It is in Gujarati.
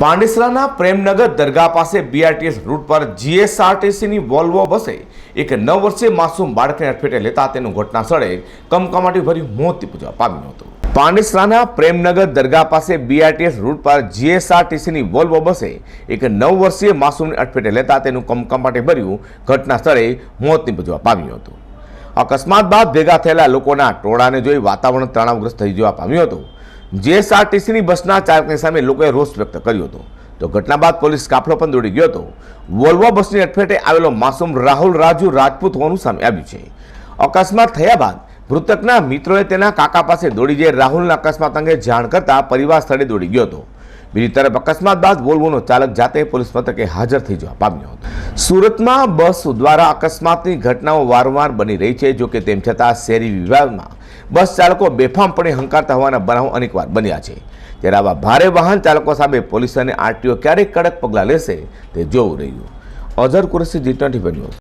પાંડેસરાના પ્રેમનગર દરગાહ પાસે બીઆરટીએસ રૂટ પર જીએસઆરટીસીની વોલ્વો બસે એક નવ વર્ષે માસૂમ બાળકને અડફેટે લેતા તેનું ઘટના સ્થળે કમકમાટી ભર્યું મોત નીપજવા પામ્યું હતું. પાંડેસરાના પ્રેમનગર દરગાહ પાસે બીઆરટીએસ રૂટ પર જીએસઆરટીસીની વોલ્વો બસે એક નવ વર્ષીય માસૂમને અડફેટે લેતા તેનું કમકમાટી ભર્યું ઘટના સ્થળે મોત નીપજવા પામ્યું હતું. અકસ્માત બાદ ભેગા થયેલા લોકોના ટોળાને જોઈ વાતાવરણ તણાવગ્રસ્ત થઈ જવા પામ્યું હતું. જીએસઆરટીસીની બસના ચાલકની સામે લોકોએ રોષ વ્યક્ત કર્યો હતો. તો ઘટના બાદ પોલીસ કાફલો પણ દોડી ગયો હતો. વોલ્વો બસની અડફેટે આવેલો માસૂમ રાહુલ રાજુ રાજપૂત હોવાનું સામે આવ્યું છે. અકસ્માત થયા બાદ મૃતકના મિત્રોએ તેના કાકા પાસે દોડી જઈ રાહુલના અકસ્માત અંગે જાણ કરતા પરિવાર સ્થળે દોડી ગયો હતો. બીજી તરફ અકસ્માત બાદ વોલ્વોનો ચાલક જાતે પોલીસ મથકે હાજર થઈ જવા પામ્યો હતો. સુરતમાં બસ દ્વારા અકસ્માતની ઘટનાઓ વારંવાર બની રહી છે, જોકે તેમ છતાં શહેરી વિભાગમાં બસ ચાલકો બેફામપણે હંકારતા હોવાના બનાવો અનેકવાર બન્યા છે. ત્યારે આવા ભારે વાહન ચાલકો સામે પોલીસ અને આરટીઓ ક્યારેક કડક પગલાં લેશે તે જોવું રહ્યું. Azhar Qureshi, G twenty